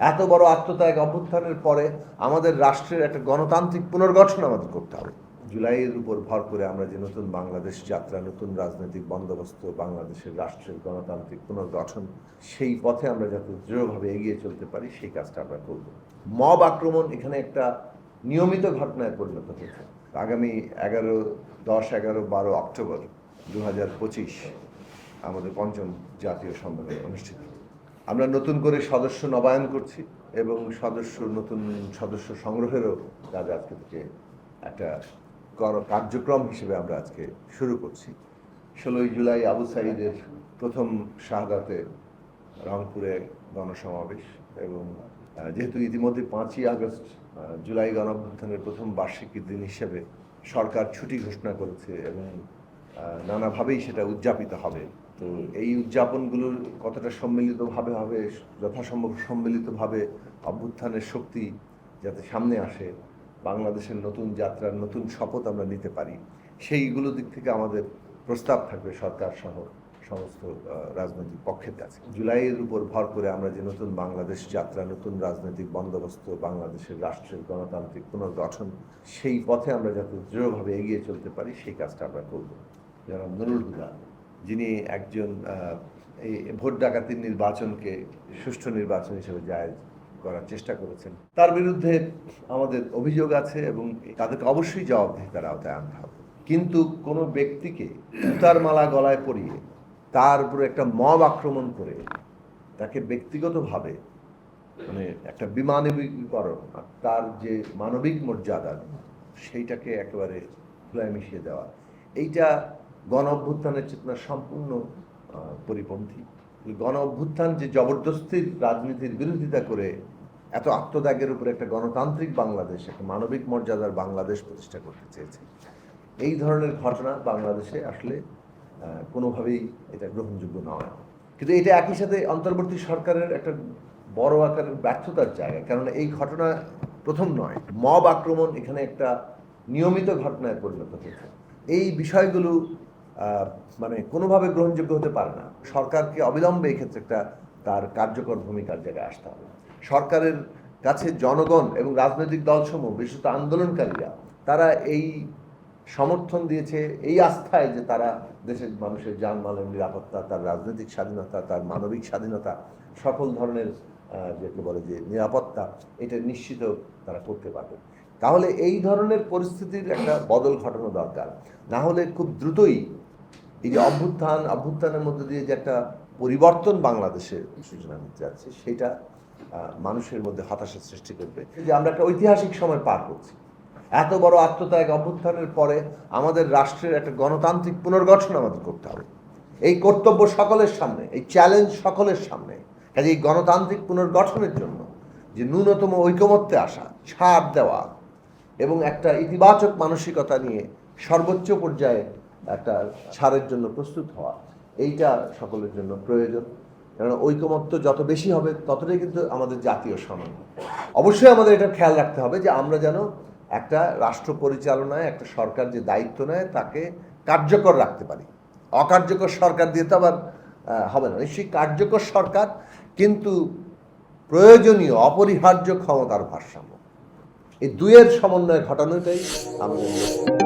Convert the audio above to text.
এত বড় আত্মত্যাগ অভ্যুত্থানের পরে আমাদের রাষ্ট্রের একটা গণতান্ত্রিক পুনর্গঠন আমাদের করতে হবে। জুলাইয়ের উপর ভর করে আমরা যে নতুন বাংলাদেশ যাত্রা, নতুন রাজনৈতিক বন্দোবস্ত, বাংলাদেশের রাষ্ট্রের গণতান্ত্রিক পুনর্গঠন, সেই পথে আমরা যাতে দৃঢ়ভাবে এগিয়ে চলতে পারি, সেই কাজটা আমরা করব। মব আক্রমণ এখানে একটা নিয়মিত ঘটনায় পরিণত হয়েছে। আগামী এগারো, দশ, এগারো, বারো অক্টোবর দু হাজার পঁচিশ আমাদের পঞ্চম জাতীয় সম্মেলন অনুষ্ঠিত। আমরা নতুন করে সদস্য নবায়ন করছি এবং সদস্য নতুন সদস্য সংগ্রহেরও কাজ আজকে থেকে একটা কর- কার্যক্রম হিসেবে আমরা আজকে শুরু করছি। ষোলোই জুলাই আবু সাইদের প্রথম শাহাদাতে রংপুরে গণসমাবেশ এবং যেহেতু ইতিমধ্যে পাঁচই আগস্ট জুলাই গণঅভ্যুত্থানের প্রথম বার্ষিকীর দিন হিসেবে সরকার ছুটি ঘোষণা করেছে এবং নানাভাবেই সেটা উদযাপিত হবে। তো এই উদযাপনগুলোর কতটা সম্মিলিতভাবে হবে, যথাসম্ভব সম্মিলিতভাবে অভ্যুত্থানের শক্তি যাতে সামনে আসে, বাংলাদেশের নতুন যাত্রার নতুন শপথ আমরা নিতে পারি। সেইগুলো দিক থেকে আমাদের প্রস্তাব থাকবে সরকার সহ সমস্ত রাজনৈতিক পক্ষের কাছে। জুলাইয়ের উপর ভর করে আমরা যে নতুন বাংলাদেশ যাত্রা, নতুন রাজনৈতিক বন্দোবস্ত, বাংলাদেশের রাষ্ট্রের গণতান্ত্রিক পুনর্গঠন, সেই পথে আমরা যাতে দৃঢ়ভাবে এগিয়ে চলতে পারি, সেই কাজটা আমরা করব। যারা নুরুল হুদা, যিনি একজন এই ভোট ডাকাতির নির্বাচনকে সুষ্ঠু নির্বাচন হিসেবে জায়েজ করার চেষ্টা করেছেন। তার বিরুদ্ধে আমাদের অভিযোগ আছে এবং তাদেরকে অবশ্যই জবাবদিহিতার আওতায় আনতে হবে। কিন্তু কোনো ব্যক্তিকে জুতার মালা গলায় পরিয়ে তার উপরে একটা মব আক্রমণ করে তাকে ব্যক্তিগতভাবে মানে একটা বিমানবিকীকরণ আর তার যে মানবিক মর্যাদা, সেইটাকে একেবারে খোলায় মিশিয়ে দেওয়া, এইটা গণ অভ্যুত্থানের চেতনার সম্পূর্ণ পরিপন্থী। গণ অভ্যুত্থান যে জবরদস্তির রাজনীতির বিরোধিতা করে, এত আত্মত্যাগের উপরে একটা গণতান্ত্রিক বাংলাদেশ, একটা মানবিক মর্যাদার বাংলাদেশ প্রতিষ্ঠা করতে চেয়েছে। এই ধরনের ঘটনা বাংলাদেশে আসলে কোনোভাবেই এটা গ্রহণযোগ্য নয়। কিন্তু এটা একই সাথে অন্তর্বর্তী সরকারের একটা বড় আকারের ব্যর্থতার জায়গা। কারণ এই ঘটনা প্রথম নয়, মব আক্রমণ এখানে একটা নিয়মিত ঘটনায় পরিণত হয়েছে। এই বিষয়গুলো মানে কোনোভাবে গ্রহণযোগ্য হতে পারে না। সরকারকে অবিলম্বে এক্ষেত্রে একটা তার কার্যকর ভূমিকার জায়গায় আসতে হবে। সরকারের কাছে জনগণ এবং রাজনৈতিক দলসমূহ, বিশেষত আন্দোলনকারীরা, তারা এই সমর্থন দিয়েছে, এই আস্থায় যে তারা দেশের মানুষের জানমালের নিরাপত্তা, তার রাজনৈতিক স্বাধীনতা, তার মানবিক স্বাধীনতা সকল ধরনের যেকে বলে যে নিরাপত্তা, এটা নিশ্চিত তারা করতে পারবে। তাহলে এই ধরনের পরিস্থিতির একটা বদল ঘটানো দরকার। না হলে খুব দ্রুতই এই যে অভ্যুত্থান, অভ্যুত্থানের মধ্যে দিয়ে যে একটা পরিবর্তন বাংলাদেশের সূচনা হতে যাচ্ছে, সেটা মানুষের মধ্যে হতাশার সৃষ্টি করবে। যে আমরা একটা ঐতিহাসিক সময় পার করছি। এত বড় আত্মত্যাগ অভ্যুত্থানের পরে আমাদের রাষ্ট্রের একটা গণতান্ত্রিক পুনর্গঠন আমাদের করতে হবে। এই কর্তব্য সকলের সামনে, এই চ্যালেঞ্জ সকলের সামনে। কাজে এই গণতান্ত্রিক পুনর্গঠনের জন্য যে ন্যূনতম ঐকমত্যে আসা, ছাড় দেওয়া এবং একটা ইতিবাচক মানসিকতা নিয়ে সর্বোচ্চ পর্যায়ে একটা ছাড়ের জন্য প্রস্তুত হওয়া। এইটা সকলের জন্য প্রয়োজন। কারণ ঐকমত্য যত বেশি হবে, ততটাই কিন্তু আমাদের জাতীয় সম্মান অবশ্যই আমাদের এটা খেয়াল রাখতে হবে যে আমরা যেন একটা রাষ্ট্র পরিচালনায়, একটা সরকার যে দায়িত্ব নেয়, তাকে কার্যকর রাখতে পারি। অকার্যকর সরকার দিয়ে তো আবার হবে না। নিশ্চয়ই কার্যকর সরকার কিন্তু প্রয়োজনীয়, অপরিহার্য ক্ষমতার ভারসাম্য। এই দুয়ের সমন্বয় ঘটানোটাই আমাদের।